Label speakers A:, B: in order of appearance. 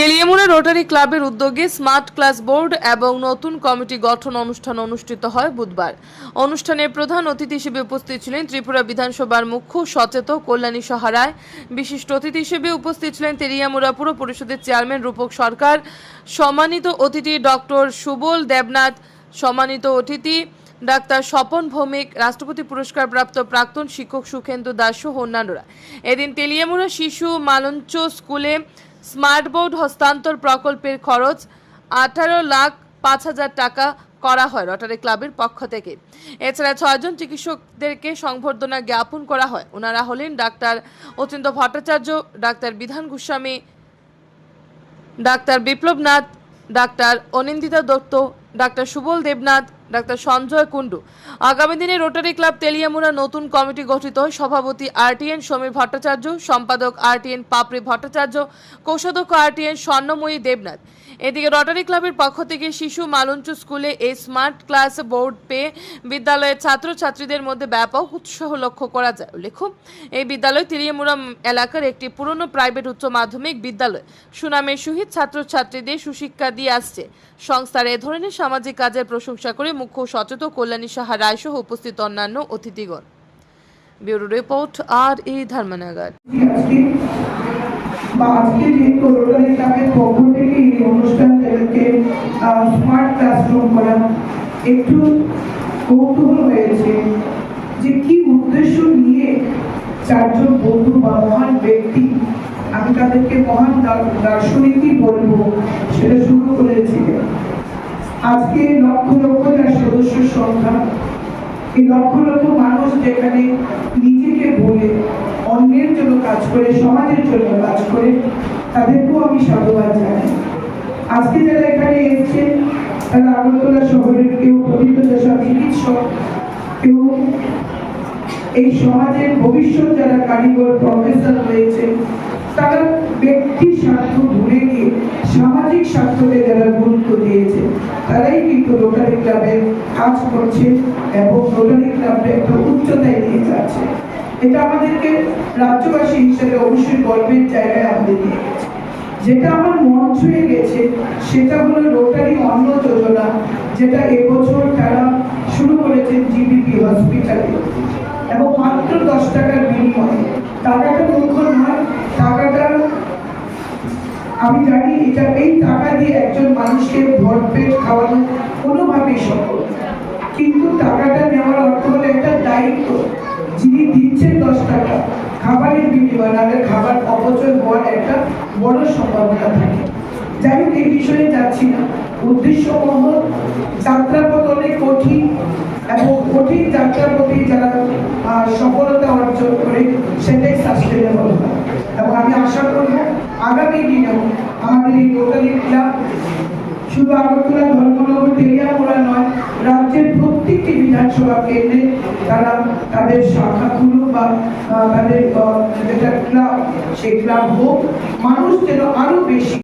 A: Teliamura rotary ক্লাবের উদ্যোগে smart class board এবং নতুন কমিটি গঠন অনুষ্ঠান অনুষ্ঠিত হয় বুধবার। অনুষ্ঠানে প্রধান অতিথি হিসেবে উপস্থিত ছিলেন ত্রিপুরা বিধানসভার মুখ্য সচেতক কল্যাণী সাহারায় বিশিষ্ট অতিথি হিসেবে উপস্থিত ছিলেন তেলিয়ামুড়া পুর পরিষদের চেয়ারম্যান রূপক সরকার, সম্মানিত অতিথি ডক্টর সুবল দেবনাথ, সম্মানিত অতিথি ডাক্তার স্বপন ভৌমিক, রাষ্ট্রপতি পুরস্কারপ্রাপ্ত প্রাক্তন শিক্ষক সুখেন্দু দাস সহ অন্যান্যরা। এদিন তেলিয়ামুড়া শিশু মালঞ্চ স্কুলে স্মার্ট বোর্ড হস্তান্তর প্রকল্পের খরচ আঠারো লাখ পাঁচ হাজার টাকা করা হয় রটারি ক্লাবের পক্ষ থেকে। এছাড়া ছয়জন চিকিৎসকদেরকে সংবর্ধনা জ্ঞাপন করা হয়। ওনারা হলেন doctor Achinta Bhattacharya, doctor Bidhan Goswami, doctor Biplab Nath doctor Anindita Dutta, doctor Subal Debnath doctor Sanjay Kundu. আগামী দিনে রোটারি ক্লাব তেলিয়ামুড়া নতুন কমিটি গঠিত হয়। সভাপতি আরটিএন সমীর ভট্টাচার্য, সম্পাদক আরটিএন পাপড়ি ভট্টাচার্য, কোষাধ্যক্ষ আরটিএন স্বর্ণময়ী দেবনাথ। এদিকে রটারি ক্লাবের পক্ষ থেকে শিশু মালঞ্চ স্কুলে এই স্মার্ট ক্লাস বোর্ড পেয়ে বিদ্যালয়ের ছাত্রছাত্রীদের মধ্যে ব্যাপক উৎসাহ লক্ষ্য করা যায়। উল্লেখ্য এই বিদ্যালয় তিরিয়ামুড়া এলাকার একটি পুরনো প্রাইভেট উচ্চ মাধ্যমিক বিদ্যালয়। সুনামের সহিত ছাত্রছাত্রীদের সুশিক্ষা দিয়ে আসছে। সংস্থার এ ধরনের সামাজিক কাজের প্রশংসা করে মুখ্য সচেতক কল্যাণী সাহা রায় সহ উপস্থিত অন্যান্য অতিথিগণ। ব্যুরো রিপোর্ট, আর ই ধর্মনগর।
B: বা পক্ষ থেকে এই স্মার্ট ক্লাসরুম করা একটু কৌতূহল হয়েছে যে কি উদ্দেশ্য নিয়ে চারজন বন্ধু বা মহান ব্যক্তি, আমি তাদেরকে মহান দার্শনিকই বলব সেটা শুরু করেছিলেন। আজকে লক্ষ লক্ষ যার সদস্য সংখ্যা। এই লক্ষ লক্ষ মানুষ যেখানে নিজেকে বলে অন্যের জন্য কাজ করে, সমাজের জন্য কাজ করে, তাদেরকেও আমি সাধুবাদ জানাই। আজকে যারা এখানে এসছেন, তারা আগরতলা শহরের কেউ পবিত্র দশা চিকিৎসক, কেউ এই সমাজের ভবিষ্যৎ যারা কারিগর প্রফেসর রয়েছে তারা ব্যক্তি স্বার্থ ভুলে গিয়ে, সামাজিক দিয়েছে তারাই কিন্তু রোটারি ক্লাবের কাজ করছে এবং রোটারি ক্লাবকে একটা উচ্চতায় নিয়ে যাচ্ছে। এটা আমাদেরকে রাজ্যবাসী হিসেবে অবশ্যই গর্বের জায়গায় আমাদের নিয়ে গেছে। যেটা আমার মন ছুঁয়ে গেছে, সেটা হলো রোটারি অন্ন যোজনা, যেটা এবছর তারা শুরু করেছেন জিবিপি হসপিটালে এবং মাত্র দশ টাকার বিনিময়ে টাকাটা মুখ্য নয় টাকাটা আমি জানি এটা এই টাকা দিয়ে একজন মানুষকে ভর পেট খাওয়ানো কোনোভাবেই সম্ভব কিন্তু টাকাটা নেওয়ার অর্থ হলো একটা দায়িত্ব। যিনি দিচ্ছেন দশ টাকা খাবারের বিনিময়ে নাহলে খাবার অপচয় হওয়ার একটা বড় সম্ভাবনা থাকে। যাই হোক এই বিষয়ে যাচ্ছি না। উদ্দেশ্য মহৎ যাত্রাপথ অনেক কঠিন এবং কঠিন যাত্রাপথে যারা আহ, সফলতা অর্জন করে সেটাই সাস্টেনেবল হয়। এবং আমি আশা করব আগামী দিনেও আমাদের এই রোটারি ক্লাব শুধু আগরতলা ধর্মনগর তেলিয়ামোড়া নয়, রাজ্যের প্রত্যেকটি বিধানসভা কেন্দ্রে তারা তাদের শাখাগুলো বা তাদের যেটা ক্লাব সেই ক্লাব হোক, মানুষ যেন আরও বেশি